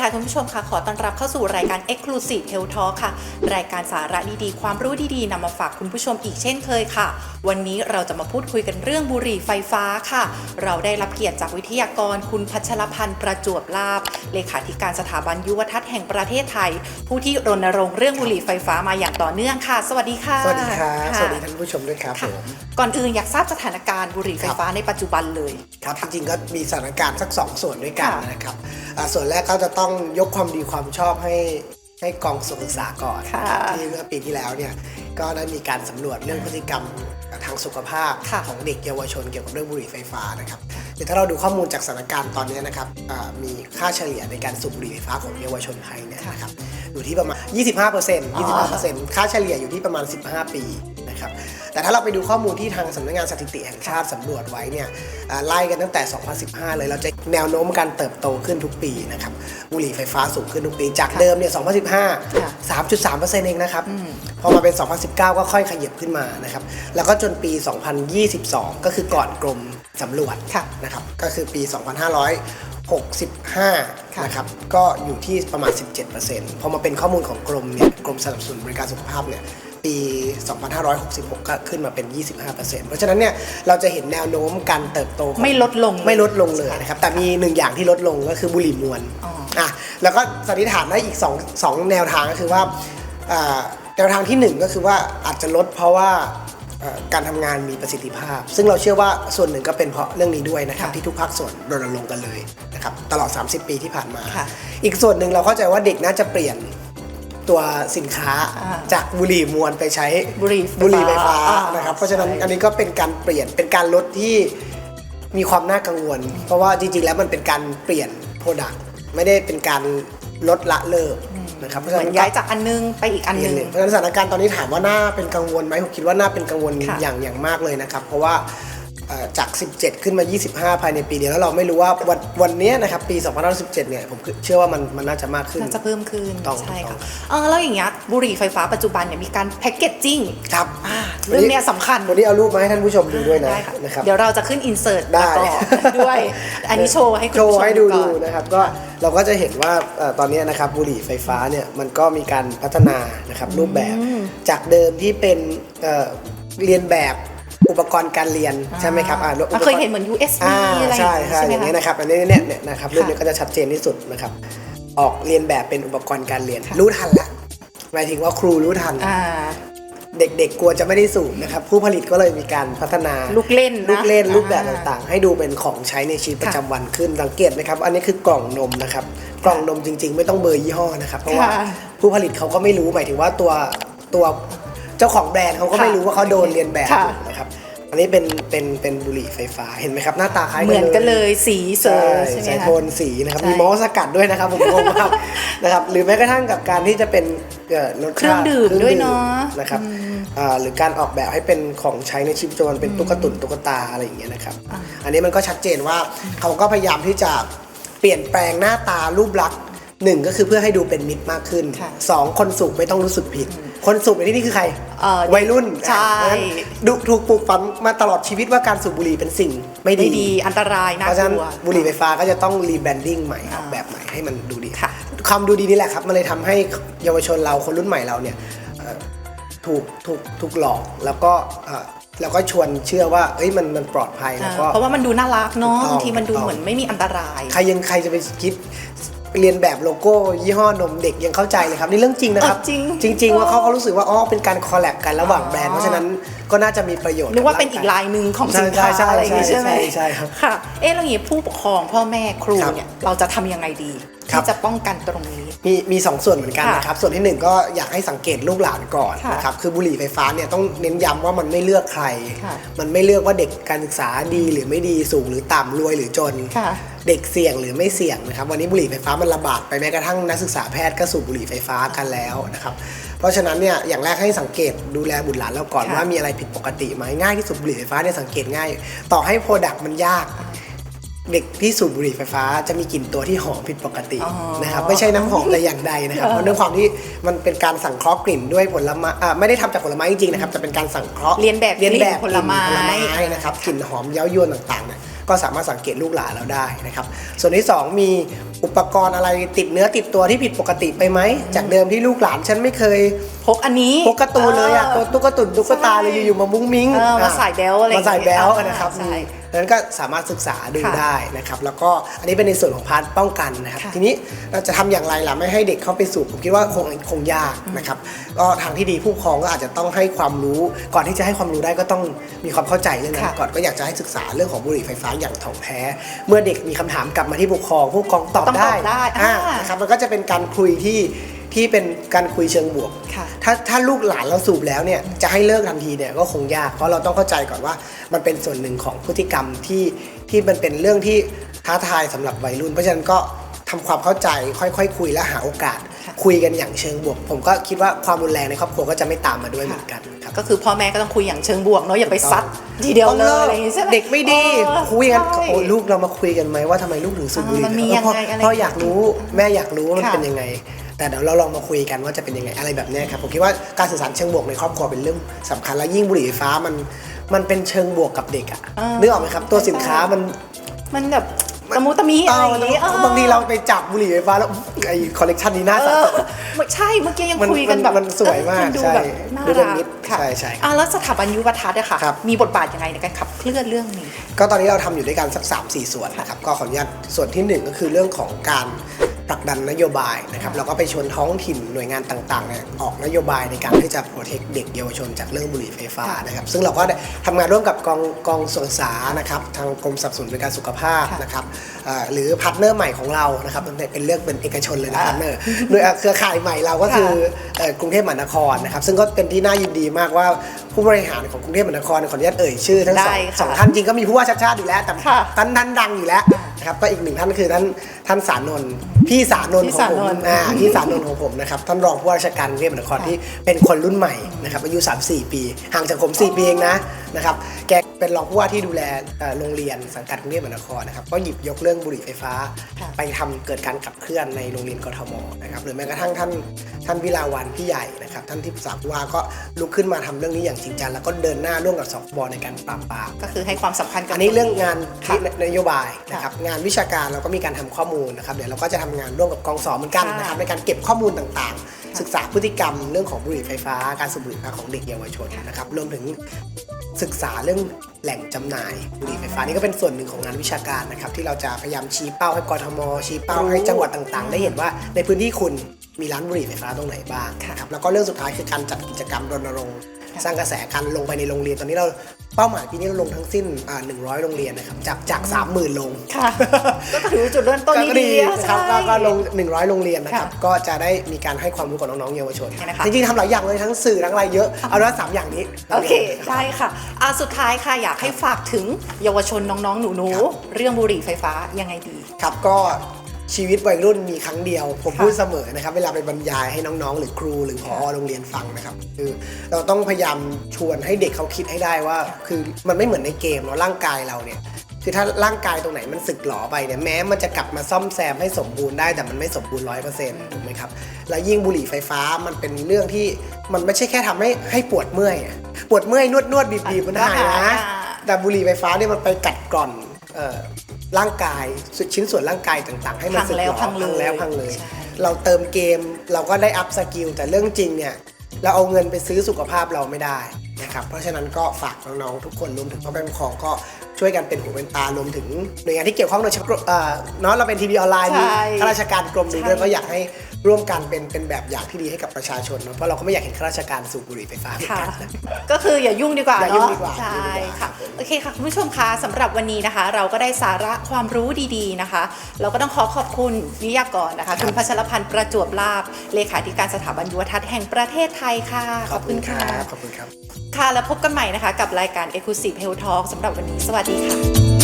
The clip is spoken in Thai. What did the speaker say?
สวัสดีค่ะคุณผู้ชมค่ะขอต้อนรับเข้าสู่รายการ Exclusive Health Talk ค่ะ รายการสาระดีๆ ความรู้ดีๆนำมาฝากคุณผู้ชมอีกเช่นเคยค่ะ วันนี้เราจะมาพูดคุยกันเรื่องบุหรี่ไฟฟ้าค่ะ เราได้รับเกียรติจากวิทยากรคุณพัชรพันธ์ประจวบลาบเลขาธิการสถาบันยุวทัศน์แห่งประเทศไทย ผู้ที่รณรงค์เรื่องบุหรี่ไฟฟ้ามาอย่างต่อเนื่องค่ะ สวัสดีค่ะ สวัสดีครับะสวัสดีท่านผู้ชมด้วยครับผค่ะมก่อนอื่นอยากทราบสถานการณ์บุหรี่ไฟฟ้าในปัจจุบันเลยครับจริงๆก็มีสถานการณ์สักสองส่วนด้วยกันค่ะนะครับอ่า ส่วนแรกก็จะต้องยกความดีความชอบให้ให้กองสุขศึกษาก่อนค่ะที่เมื่อปีที่แล้วเนี่ยก็ได้มีการสำรวจเรื่องพฤติกรรมทางสุขภาพค่ะของเด็กเยาวชนเกี่ยวกับเรื่องบุหรี่ไฟฟ้านะครับเดี๋ยวถ้าเราดูข้อมูลจากสถานการณ์ตอนนี้นะครับอ่ามีค่าเฉลี่ยในการสูบบุหรี่ไฟฟ้าของเยาวชนไทยเนี่ยนะครับอยู่ที่ประมาณ 25% 25%ค่าเฉลี่ยอยู่ที่ประมาณ 15 ปีนะครับ แต่ถ้าเราไปดูข้อมูลที่ทางสำนักงานสถิติแห่งชาติสำรวจไว้เนี่ยอ่าไล่กันตั้งแต่ 2015 เลยเราจะแนวโน้มการเติบโตขึ้นทุกปีนะครับบุหรี่ไฟฟ้าสูงขึ้นทุกปี จากเดิมเนี่ย 2015 3.3%เองนะครับ พอมาเป็น 2019 ก็ค่อยขยับขึ้นมานะครับ แล้วก็จนปี 2022 ก็คือก่อนกรมสำรวจค่ะนะครับ ก็คือปี 2565 ค่ะนะครับก็อยู่ที่ประมาณ 17%พอมาเป็นข้อมูลของกรมเนี่ยกรมสนับสนุนบริการสุขภาพเนี่ยปี 2566 ก็ขึ้นมาเป็น 25%เพราะฉะนั้นเนี่ยเราจะเห็นแนวโน้มการเติบโตของไม่ลดลงไม่ลดลงเลยนะครับ แต่มีหนึ่งอย่างที่ลดลงก็คือบุหรี่มวลอ๋ออะแล้วก็สันนิษฐานได้อีก2องสองแนวทางก็คือว่าอ่าแนวทางที่หนึ่งก็คือว่าอาจจะลดเพราะว่าเอ่อ การทำงานมีประสิทธิภาพ ซึ่งเราเชื่อว่าส่วนหนึ่งก็เป็นเพราะเรื่องนี้ด้วยนะครับค่ะที่ทุกภาคส่วนรณรงค์กันเลยนะครับตลอด 30 ปีที่ผ่านมาค่ะอีกส่วนหนึ่งเราเข้าใจว่าเด็กน่าจะเปลี่ยนตัวสินค้าอ่าจากบุหรี่มวลไปใช้บุหรี่ไฟฟ้าบุหรี่ไฟฟ้าอ่านนะครับเพราะฉะนั้นใช่อันนี้ก็เป็นการเปลี่ยนเป็นการลดที่มีความน่ากังวล เพราะว่าจริงๆแล้วมันเป็นการเปลี่ยนโปรดักต์ไม่ได้เป็นการลดละเลิก นะครับเพราะฉะเหมืนั้อนนย้ายจากอันนึงไปอีกอันเปลี่นึยนงเลยเพราะฉะนั้นสถานการณ์ตอนนี้ถามว่าน่าเป็นกังวลไหมผมคิดว่าน่าเป็นกังวลค่ะอย่างอย่างมากเลยนะครับ เพราะว่าเอ่อ จาก 17 ขึ้นมา 25 ภายในปีเดียวแล้วเราไม่รู้ว่าวันวันนี้นะครับปี2017เนี่ยผมเชื่อว่ามันมันน่าจะมากขึ้นน่าจะเพิ่มขึ้นต้องใช่ต้ค่ะองเออแล้วอย่างเงี้ยบุหรี่ไฟฟ้าปัจจุบันเนี่ยมีการแพ็กเกจจิ้งครับอ่าเรื่องเนี้ยสำคัญวันนี้เอารูปมาให้ท่านผู้ชมดูด้วยนะได้ค่ะนะครับเดี๋ยวเราจะขึ้นอินเสิร์ตได้ต่อด้วย อันนี้โชว์ให้คุณโชผู้ว์ชมให้ดูก่ดูอนนะครับก็เราก็จะเห็นว่าเอ่อตอนนี้นะครับบุหรี่ไฟฟ้าเนี่ยมันก็มีการพัฒนานะครับรูปแบบจากเดิมที่เป็นเอ่อเรียนแบบ อุปกรณ์การเรียนใช่ไหมครับอ่าอ่าเคยเห็นเหมือน USB อ่าอะไรใช่ใช่ใช่ไหมอย่างนี้ยคะนะครับอันนี้เนี่ยเนี่ยนะครับรูปนี้ค่ะก็จะชัดเจนที่สุดนะครับออกเรียนแบบเป็นอุปกรณ์การเรียนค่ะรู้ทันละหมายถึงว่าครูรู้ทันอ่าเด็กๆกลัวจะไม่ได้สูบนะครับ ผู้ผลิตก็เลยมีการพัฒนาลูกเล่นนะลูกเล่นรูปแบบอ่าต่างๆ ให้ดูเป็นของใช้ในชีวิตประจำวันขึ้นสังเกตไหมครับ อันนี้คือกล่องนมนะครับ กล่องนมจริงๆ ไม่ต้องเบอร์ยี่ห้อนะครับ เพราะว่าค่ะผู้ผลิตเขาก็ไม่รู้หมายถึงว่าตัวตัว เจ้าของแบรนด์เขาก็ค่ะไม่รู้ว่าเขาโดนเรียนแบบค่ะอยู่นะครับอันนี้เป็นเป็นเป็นบุหรี่ไฟฟ้าเห็นไหมครับหน้าตาคล้ายเหมือนกันเลยสีเซอใช่ร์ใช่ไหมใส่คะโทนสีนะครับใช่มีมอสสกัดด้วยนะครับผมงงมากนะครับหรือแม้กระทั่งกับการที่จะเป็นเอ่อรสชาติเครื่องดื่มด้วยเนอะนะครับอ่าหรือการออกแบบให้เป็นของใช้ในชีวิตประจำวันเป็นตุ๊กตุนตุ๊กตาอะไรอย่างเงี้ยนะครับ อันนี้มันก็ชัดเจนว่าเขาก็พยายามที่จะเปลี่ยนแปลงหน้าตารูปลักษณ์หนึ่งก็คือเพื่อให้ดูเป็นมิตรมากขึ้นค่ะสองคนสูบไม่ต้องรู้สึกผิด คนสูบในที่นี่คือใคร เอ่อ วัยรุ่นใช่เพราะฉะนั้นดูถูกปลูกฝังมาตลอดชีวิตว่าการสูบบุหรี่เป็นสิ่งไม่ไม่ดีดี อันตรายน่าเพราะฉะกนั้นลัว บุหรี่ไฟฟ้าก็จะต้องรีแบรนดิ้งใหม่อ่าออกแบบใหม่ให้มันดูดีค่ะ ความดูดีนี่แหละครับ มันเลยทำให้เยาวชนเราคนรุ่นใหม่เราเนี่ยเอ่อถูกถูกถูกหลอกแล้วก็เอ่อแล้วก็ชวนเชื่อว่าเอ้ยมันมันปลอดภัยแล้วก็ เพราะว่ามันดูน่ารักเนาะถูกต้องบางทีมันดูถูกต้อง เหมือนไม่มีอันตราย ใครยังใครจะไปคิด เรียนแบบโลโก้ยี่ห้อนมเด็กยังเข้าใจเลยครับ นี่เรื่องจริงนะครับเออจริงจริง ๆ ว่าเขาเขารู้สึกว่าอ๋อเป็นการคอลแลบกันระหว่างแบรนด์เพราะฉะนั้นก็น่าจะมีประโยชน์นึกว่าบเป็นอีกร่งลายหนึ่งของใช่สินค้าใช่อะไรอย่างงี้ใช่ใช่ไหมใช่ใช่ครับค่ะเอ๊ะแล้วอย่างงี้ผู้ปกครองพ่อแม่ครูครับเนี่ยเราจะทำยังไงดีครับที่จะป้องกันตรงนี้ มีมีสองส่วนเหมือนกันค่ะนะครับ ส่วนที่หนึ่งก็อยากให้สังเกตลูกหลานก่อนค่ะนะครับคือบุหรี่ไฟฟ้าเนี่ยต้องเน้นย้ำว่ามันไม่เลือกใครค่ะมันไม่เลือกว่าเด็กการศึกษาดีหรือไม่ดีสูงหรือต่ำรวยหรือจนค่ะ เด็กเสี่ยงหรือไม่เสี่ยงนะครับวันนี้บุหรี่ไฟฟ้ามันระบาดไปแม้กระทั่งนักศึกษาแพทย์ก็สูบบุหรี่ไฟฟ้ากันแล้วนะครับเพราะฉะนั้นเนี่ยอย่างแรกให้สังเกตดูแลบุตรหลานเราก่อนค่ะว่ามีอะไรผิดปกติไหมง่ายที่สุดบุหรี่ไฟฟ้าเนี่ยสังเกตง่าย ต่อให้โปรดักต์มันยากเด็กที่สูบบุหรี่ไฟฟ้าจะมีกลิ่นตัวที่หอมผิดปกติอ๋อนะครับไม่ใช่น้ำหอมแต่อย่างใดนะครับเพราะด้วยความที่มันเป็นการสังเคราะห์กลิ่นด้วยผลไม้อ่าไม่ได้ทำจากผลไม้จริงๆนะครับแต่เป็นการสังเคราะห์เรียนแบบเรียนแบบกลิ่นผลไม้กลิ่นผลไม้นะครับกลิ่นหอมเย้ายวนต่างๆเนี่ย ก็สามารถสังเกตลูกหลานเราได้นะครับ ส่วนที่สองมีอุปกรณ์อะไรติดเนื้อติดตัวที่ผิดปกติไปไหม จากเดิมที่ลูกหลานฉันไม่เคยพกอันนี้พกการ์ตูนเลยอะตัวตุ๊กตุนตุ๊กตาเลยอยู่ๆมามุ้งมิ้งเออมาใส่แบ๊วอะไรอย่างมาใส่แบ๊วเงี้ยนะครับใช่ ดังนั้นก็สามารถศึกษาดูค่ะได้นะครับ แล้วก็อันนี้เป็นในส่วนของพาร์ทป้องกันนะครับค่ะทีนี้เราจะทำอย่างไรล่ะไม่ให้เด็กเข้าไปสู่ผมคิดว่าคงคงยากนะครับ ก็ทางที่ดีผู้ปกครองก็อาจจะต้องให้ความรู้ ก่อนที่จะให้ความรู้ได้ก็ต้องมีความเข้าใจเรื่องนั้นค่ะก่อนก็อยากจะให้ศึกษาเรื่องของบุหรี่ไฟฟ้าอย่างถ่องแท้ เมื่อเด็กมีคำถามกลับมาที่ผู้ปกครองผู้ปกครองตอบต้องตได้อบได้อ่าอ่านนะครับมันก็จะเป็นการคุยที่ ที่เป็นการคุยเชิงบวกค่ะถ้าถ้าลูกหลานเราสูบแล้วเนี่ยจะให้เลิกทันทีเนี่ยก็คงยาก เพราะเราต้องเข้าใจก่อนว่ามันเป็นส่วนหนึ่งของพฤติกรรมที่ที่มันเป็นเรื่องที่ท้าทายสำหรับวัยรุ่น เพราะฉะนั้นก็ทำความเข้าใจค่อยๆคุยและหาโอกาสค่ะคุยกันอย่างเชิงบวก ผมก็คิดว่าความรุนแรงในครอบครัวก็จะไม่ตามมาด้วยเหมือนกันครับก็คือพ่อแม่ก็ต้องคุยอย่างเชิงบวกเนาะอย่าไปซัดทีเดียวต้องเลเลิยกอะไรอย่างงี้ใช่ไหมเด็กไม่ดีเออคุยกันใช่โอ้ลูกเรามาคุยกันไหมว่าทำไมลูกถึงสูบบุหรี่มันมีเออพ่อยังไงอะไรพ่ออยากรู้แม่อยากรู้ว่ามันค่ะเป็นยังไง แต่เดี๋ยวเราลองมาคุยกันว่าจะเป็นยังไงอะไรแบบเนี้ยครับผมคิดว่าการสื่อสารเชิงบวกในครอบครัวเป็นเรื่องสำคัญและยิ่งบุหรี่ไฟฟ้ามันมันเป็นเชิงบวกกับเด็กอะอ่านึนึกออกไหมครับตัวสินค้ามันมันแบบตะมุตะมิอะไรอย่างงี้เออบางทีเราไปจับบุหรี่ไฟฟ้าแล้วไอ้คอลเลกชันนี้น่าเอสะอสมใช่เมื่อกี้ยังมันคุยกันแบบมันสวยมากเออดูใช่แบบน่าดูเป็รันกมิตรค่ะใช่ใช่ครับอะแล้วสถาบันยุวทัศน์อะค่ะครับมีบทบาทยังไงในการขับเคลื่อนเรื่องนี้ ก็ตอนนี้เราทำอยู่ด้วยกันสัก3 4ส่วนนะครับก็ขออนุญาตส่วนที่1ก็คือเรื่องของการ ผลักดันนโยบายนะครับเราก็ไปชวนท้องถิ่นหน่วยงานต่างๆเนี่ยออกนโยบายในการที่จะโปรเทคเด็กเยาวชนจากเรื่องบุหรี่ไฟฟ้านะครับซึ่งเราก็ได้ทำงานร่วมกับกองกองศึกษานะครับทางกรมสนับสนุนบริการสุขภาพค่ะนะครับเอ่อหรือพาร์ทเนอร์ใหม่ของเรานะครับมันเป็นเรื่องเป็นเอกชนเลยนะอ่าพาร์ทเนอร์โดยเอ่อเครือข่ายใหม่เราก็คือเอ่อกรุงเทพมหานครนะครับซึ่งก็เป็นที่น่ายินดีมากว่า ผู้บริหารของกรุงเทพมหานครขออนุญาตเอ่ยชื่อทั้งสองได้ค่ะสองท่านจริงก็มีผู้ว่าชาติชาติอยู่แล้วแต่ค่ะท่านท่านดังอยู่แล้วนะครับก็อีกหนึ่งท่านคือท่านท่านสานนท์พี่สานนท์พี่ของผมสานนท์ อ่าพี่สานนท์ของผมนะครับท่านรองผู้ว่าราชการกรุงเทพมหานครค่ะที่เป็นคนรุ่นใหม่นะครับอายุ 34 ปี ห่างจากผม 4 ปีเองนะ นะครับแกเป็นรองผู้ว่าที่ดูแลเอ่อโรงเรียนสังกัดกรุงเทพมหานครนะครับก็หยิบยกเรื่องบุหรี่ไฟฟ้าค่ะไปทำเกิดการขับเคลื่อนในโรงเรียนกทมนะครับหรือแม้กระทั่งท่านท่านวิลาวันพี่ใหญ่นะครับท่านที่ปรึกษาผู้ว่าก็ลุกขึ้นมาทำเรื่องนี้อย่างจริงจังแล้วก็เดินหน้าร่วมกับสคบในการปราบปรามก็คือให้ความสำคัญกับอันนี้เรื่องงานค่ะที่นโยบายนะครับงานวิชาการเราก็มีการทำข้อมูลนะครับเดี๋ยวเราก็จะทำงานร่วมกับกองสอเหมือนกันค่ะนะครับในการเก็บข้อมูลต่างๆ ศึกษาพฤติกรรมเรื่องของบุหรี่ไฟฟ้า การสูบบุหรี่ไฟฟ้าของเด็กเยาวชนนะครับรวมถึงศึกษาเรื่องแหล่งจำหน่ายบุหรี่ไฟฟ้านี่ก็เป็นส่วนหนึ่งของงานวิชาการนะครับที่เราจะพยายามชี้เป้าให้กรทม ชี้เป้าให้จังหวัดต่างๆ ได้เห็นว่าในพื้นที่คุณมีร้านบุหรี่ไฟฟ้าตรงไหนบ้างค่ะนะครับแล้วก็เรื่องสุดท้ายคือการจัดกิจกรรมรณรงค์ สร้างกระแสการลงไปในโรงเรียนตอนนี้เราเป้าหมายปีนี้เราลงทั้งสิ้นอ่า100 โรงเรียนนะครับจากจาก 30,000ลงค่ะก็ถือจุดเริ่มต้นก็ที่ดีดีอะนะครับใช่ก็ก็ลง 100 โรงเรียนนะครับค่ะก็จะได้มีการให้ความรู้กับน้องๆเยาวชนนะคะจริงๆทำหลายอย่างเลยทั้งสื่อทั้งอะไรเยอะเอาละสามอย่างนี้โอเคได้ค่ะอะสุดท้ายค่ะอยากให้ฝากถึงเยาวชนน้องๆหนูครับๆเรื่องบุหรี่ไฟฟ้ายังไงดีครับก็ ชีวิตวัยรุ่นมีครั้งเดียว ผมค่ะพูดเสมอนะครับ เวลาไปบรรยายให้น้องๆ หรือครูหรือพอโรงเรียนฟังนะครับ คือเราต้องพยายามชวนให้เด็กเขาคิดให้ได้ว่า คือมันไม่เหมือนในเกมเนาะร่างกายเราเนี่ยคือถ้าร่างกายตรงไหนมันสึกหรอไปเนี่ยแม้มันจะกลับมาซ่อมแซมให้สมบูรณ์ได้แต่มันไม่สมบูรณ์ร้อยเปอร์เซ็นต์ถูกไหมครับแล้วยิ่งบุหรี่ไฟฟ้ามันเป็นเรื่องที่มันไม่ใช่แค่ทำให้ให้ปวดเมื่อยอะปวดเมื่อยนวดนวดบีบบีบมันหายก็หายนะอะแต่บุหรี่ไฟฟ้าเนี่ยมันไปกัดกร่อนเอ่อ ร่างกายชิ้นส่วนร่างกายต่างๆ ให้มันพังสึกแล้วหรอพังเลยแล้วพังเลยใช่เราเติมเกมเราก็ได้อัพสกิลแต่เรื่องจริงเนี่ยเราเอาเงินไปซื้อสุขภาพเราไม่ได้นะครับเพราะฉะนั้นก็ฝากน้องๆทุกคนรวมถึงพ่อแม่ผู้ปกครองก็ช่วยกันเป็นหูเป็นตารวมถึงหน่วยงานที่เกี่ยวข้องโดยเฉพาะเอ่อเนาะเราเป็นทีวีออนไลน์มีใช่ข้าราชการกรมดูด้วยใช่ก็อยากให้ ร่วมกันเป็นเป็นแบบอย่างที่ดีให้กับประชาชนเนอะเพราะเราก็ไม่อยากเห็นข้าราชการสูบบุหรี่ไฟฟ้าเหมือนค่ะ กันนะ ก็คืออย่ายุ่งดีกว่าอย่ายุ่งเนาะดีกว่าใช่อย่ายุ่งดีกว่าค่ะครับผมโอเคค่ะคุณผู้ชมคะสำหรับวันนี้นะคะ เราก็ได้สาระความรู้ดีๆนะคะ เราก็ต้องขอขอบคุณวิทยากรนะคะ คุณพัชรพันธ์ประจวบลาบเลขาธิการสถาบันยุวทัศน์แห่งประเทศไทยค่ะ ขอบคุณค่ะ ขอบคุณครับ ค่ะแล้วพบกันใหม่นะคะ กับรายการ Exclusive Health Talk สำหรับวันนี้สวัสดีค่ะ